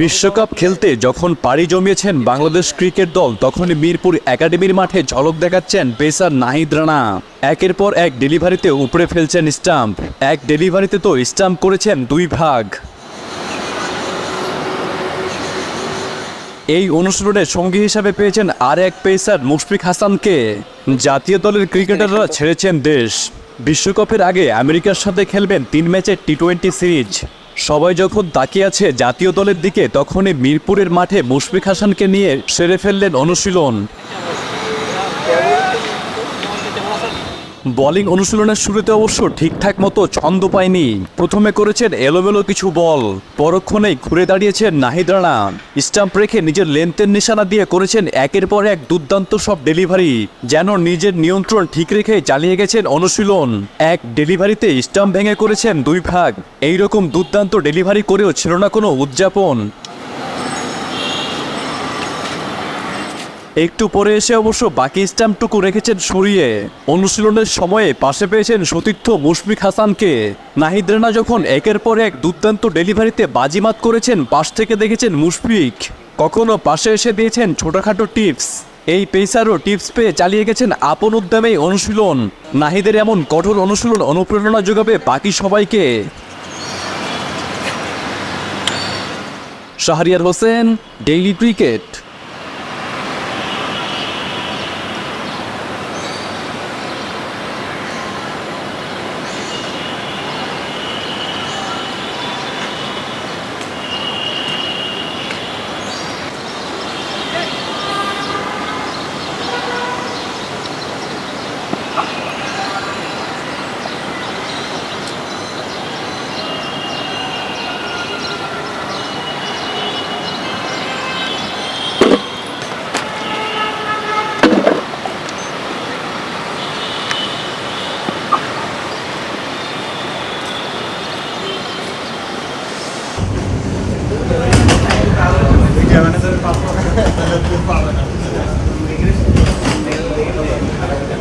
বিশ্বকাপ খেলতে যখন পাড়ি জমিয়েছেন বাংলাদেশ ক্রিকেট দল, তখনই মিরপুর একাডেমির মাঠে ঝলক দেখাচ্ছেন পেসার নাহিদ রানা। একের পর এক ডেলিভারিতে উপরে ফেলছেন স্টাম্প। এক ডেলিভারিতে তো স্টাম্প করেছেন দুই ভাগ। এই অনুশীলনে সঙ্গী হিসাবে পেয়েছেন আর এক পেসার মুশফিক হাসানকে। জাতীয় দলের ক্রিকেটাররা ছেড়েছেন দেশ। বিশ্বকাপের আগে আমেরিকার সাথে খেলবেন তিন ম্যাচের টি টোয়েন্টি সিরিজ। সবাই যখন তাকিয়ে আছে জাতীয় দলের দিকে, তখনই মিরপুরের মাঠে মুশফিক হাসানকে নিয়ে সেরে ফেললেন অনুশীলন। বোলিং অনুশীলনের শুরুতে অবশ্য ঠিকঠাক মতো ছন্দ পায়নি। প্রথমে করেছেন এলোমেলো কিছু বল, পরক্ষণেই ঘুরে দাঁড়িয়েছেন নাহিদ রানা। স্টাম্প রেখে নিজের লেন্থের নিশানা দিয়ে করেছেন একের পর এক দুর্দান্ত সব ডেলিভারি, যেন নিজের নিয়ন্ত্রণ ঠিক রেখে চালিয়ে গেছেন অনুশীলন। এক ডেলিভারিতে স্টাম্প ভেঙে করেছেন দুই ভাগ। এই রকম দুর্দান্ত ডেলিভারি করেও ছিল না কোনো উদযাপন। একটু পরে এসে অবশ্য বাকি স্ট্যাম্পটুকু রেখেছেন সরিয়ে। অনুশীলনের সময়ে পাশে পেয়েছেন সতীর্থ মুশফিক হাসানকে। নাহিদ রানা যখন একের পর এক দুর্দান্ত ডেলিভারিতে বাজিমাত করেছেন, পাশ থেকে দেখেছেন মুশফিক। কখনো পাশে এসে দিয়েছেন ছোটখাটো টিপস। এই পেসারও টিপস পেয়ে চালিয়ে গেছেন আপন উদ্যমেই অনুশীলন। নাহিদের এমন কঠোর অনুশীলন অনুপ্রেরণা যোগাবে বাকি সবাইকে। Shahriar Hossain, daily cricket.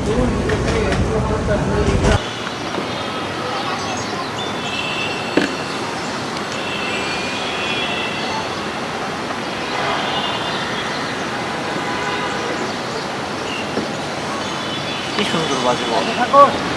কি সুন্দর বাজে